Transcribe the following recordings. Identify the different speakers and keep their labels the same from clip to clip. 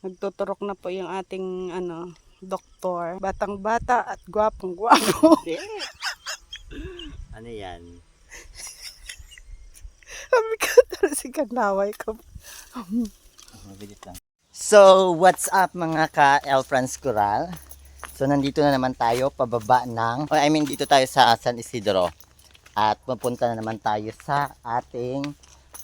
Speaker 1: Nagtuturok na po yung ating ano, doktor. Batang bata at gwapong gwapo.
Speaker 2: Ano yan?
Speaker 1: Sabi ko talaga si Kanaway ko.
Speaker 2: Mabilis lang. So, what's up mga ka-El France Coral? So, nandito na naman tayo pababa ng, oh, I mean, dito tayo sa San Isidro. At pupunta na naman tayo sa ating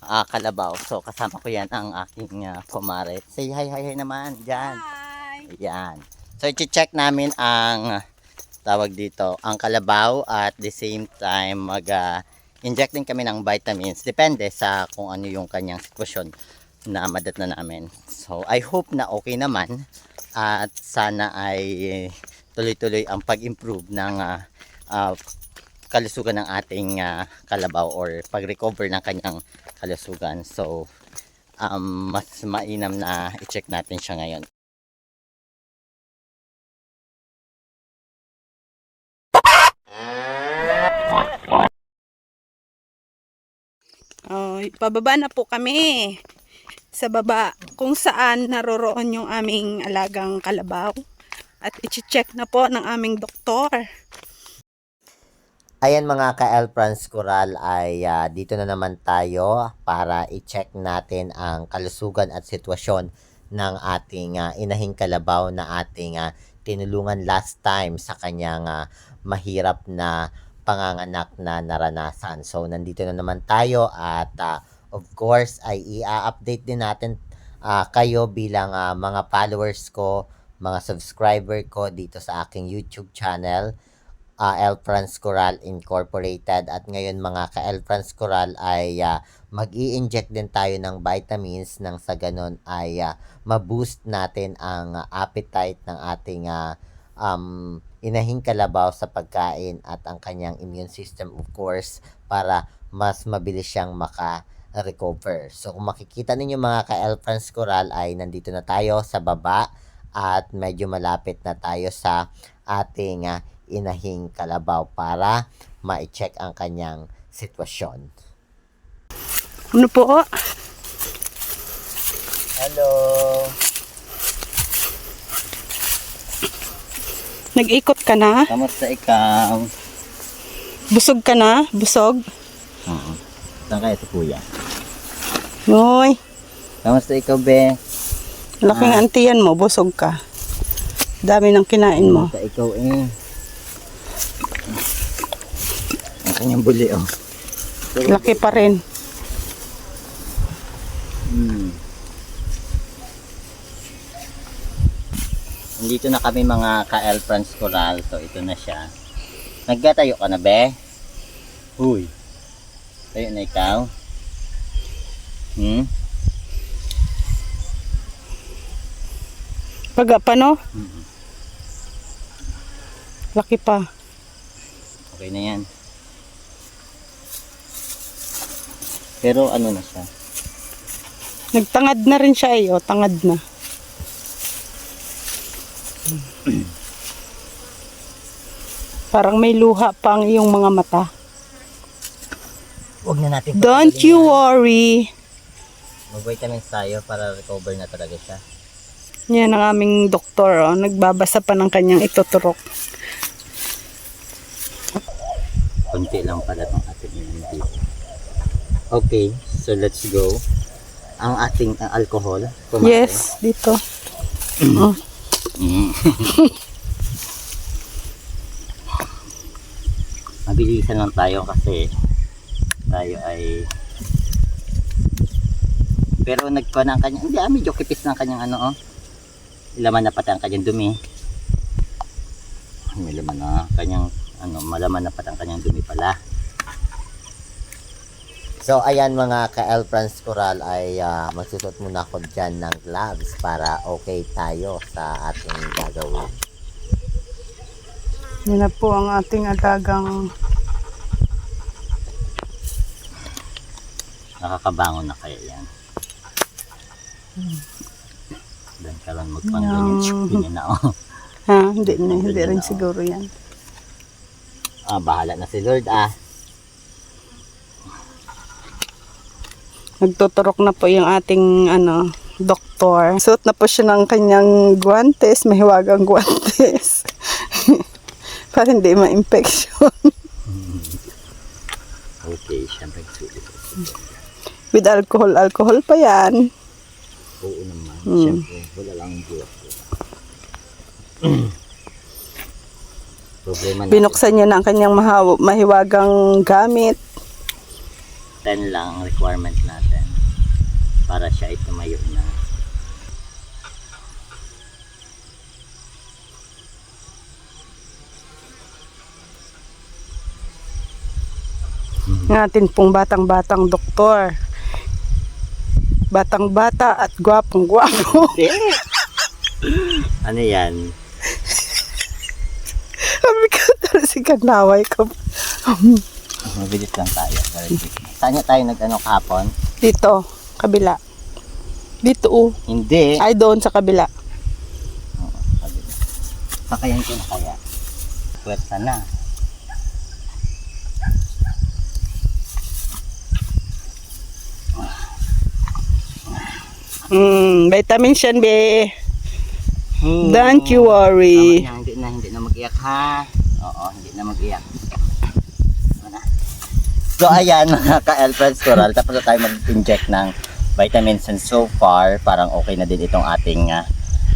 Speaker 2: ah, Kalabaw. So, kasama ko yan ang aking uh, kumare. Say hi, hi, hi naman. Diyan.
Speaker 1: Hi!
Speaker 2: Ayan. So, i-check namin ang tawag dito, ang kalabaw at the same time mag ah, inject din kami ng vitamins. Depende sa kung ano yung kanyang sitwasyon na madat na namin. So, I hope na okay naman at sana ay tuloy-tuloy ang pag-improve ng ah, ah, kalusugan ng ating ah, kalabaw or pag-recover ng kanyang kalusugan. So, um, mas mainam na i-check natin siya ngayon.
Speaker 1: Oh, pababa na po kami sa baba kung saan naroroon yung aming alagang kalabaw. At i-check na po ng aming doktor.
Speaker 2: Ayan mga ka-El Coral ay ah, dito na naman tayo para i-check natin ang kalusugan at sitwasyon ng ating ah, inahing kalabaw na ating ah, tinulungan last time sa kanyang ah, mahirap na panganganak na naranasan. So nandito na naman tayo at ah, of course ay i-update din natin ah, kayo bilang ah, mga followers ko, mga subscriber ko dito sa aking YouTube channel uh, El France Coral Incorporated at ngayon mga ka El France Coral ay uh, mag inject din tayo ng vitamins nang sa ganun ay uh, ma-boost natin ang uh, appetite ng ating uh, um, inahing kalabaw sa pagkain at ang kanyang immune system of course para mas mabilis siyang maka recover. So kung makikita ninyo mga ka El France Coral ay nandito na tayo sa baba at medyo malapit na tayo sa ating uh, inahing kalabaw para ma-check ang kanyang sitwasyon.
Speaker 1: Ano po?
Speaker 2: Hello!
Speaker 1: Nag-ikot ka na?
Speaker 2: Kamusta ikaw?
Speaker 1: Busog ka na? Busog?
Speaker 2: Oo. Saan kaya si kuya?
Speaker 1: Noy,
Speaker 2: Kamusta ikaw, be?
Speaker 1: laking antiyan mo, busog ka. Dami ng kinain mo.
Speaker 2: Kamusta ikaw, eh? Ang kanyang buli, oh.
Speaker 1: Laki pa rin.
Speaker 2: Hmm. Nandito na kami mga ka-El France Coral. So, ito na siya. Nagkatayo ka na, be? Uy. Tayo na ikaw. Hmm?
Speaker 1: Paga pa no?
Speaker 2: Mhm.
Speaker 1: Laki pa.
Speaker 2: Okay na yan. Pero ano na siya?
Speaker 1: Nagtangad na rin siya eh. O, tangad na. Parang may luha pa ang iyong mga mata.
Speaker 2: Huwag na natin
Speaker 1: Don't you worry.
Speaker 2: Mag-vitamins tayo para recover na talaga siya.
Speaker 1: Yan ang aming doktor. Oh. Nagbabasa pa ng kanyang ituturok.
Speaker 2: Konti lang pala itong ating hindi. Okay, so let's go. Ang ating uh, alcohol. kumate.
Speaker 1: Yes, dito. Oh.
Speaker 2: Mm. Mabilisan lang tayo kasi tayo ay pero nagkuha na ang kanyang hindi ah, medyo kipis na ang kanyang ano oh ilaman na pati ang kanyang dumi may laman na kanyang ano malaman na pati ang kanyang dumi pala So ayan mga ka-El France Coral ay uh, magsusot muna ako dyan ng gloves para okay tayo sa ating gagawin.
Speaker 1: Yan na po ang ating alagang
Speaker 2: Nakakabangon na kaya yan. Dan ka lang magpang
Speaker 1: Yan.
Speaker 2: ganyan. Tsuk, ganyan na oh.
Speaker 1: ha, hindi, na, hindi
Speaker 2: Ganyan
Speaker 1: rin
Speaker 2: oh.
Speaker 1: siguro yan.
Speaker 2: Ah, bahala na si Lord ah.
Speaker 1: Nagtuturok na po yung ating ano, doktor. Suot na po siya ng kanyang guantes, mahiwagang guantes. Para hindi ma-infection.
Speaker 2: Okay, syempre sulit.
Speaker 1: With alcohol, alcohol pa yan.
Speaker 2: Oo naman.
Speaker 1: Hmm.
Speaker 2: Syempre, wala lang ang buwak. Problema na.
Speaker 1: Binuksan niya na ang kanyang mahaw- mahiwagang gamit.
Speaker 2: 10 lang ang requirement natin para siya ay tumayo na.
Speaker 1: ng atin pong batang-batang doktor. Batang-bata at gwapong-gwapo.
Speaker 2: ano yan?
Speaker 1: Sabi ko, si kanaway ko.
Speaker 2: Mabilis lang tayo. Saan niya tayo nag-ano kahapon?
Speaker 1: Dito, kabila. Dito, oh.
Speaker 2: Hindi.
Speaker 1: Ay, doon sa kabila.
Speaker 2: Sakayan ko na kaya. Pwesta na.
Speaker 1: Hmm, vitamin siyan, be.
Speaker 2: Hmm.
Speaker 1: Don't you worry.
Speaker 2: Tama na, hindi na, hindi na mag-iyak ha. Oo, hindi na mag-iyak. So ayan mga ka-Elfred's Coral, tapos na tayo mag-inject ng vitamins and so far, parang okay na din itong ating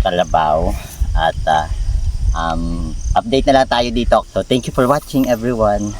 Speaker 2: kalabaw. At ah, um, update na lang tayo dito. So thank you for watching everyone.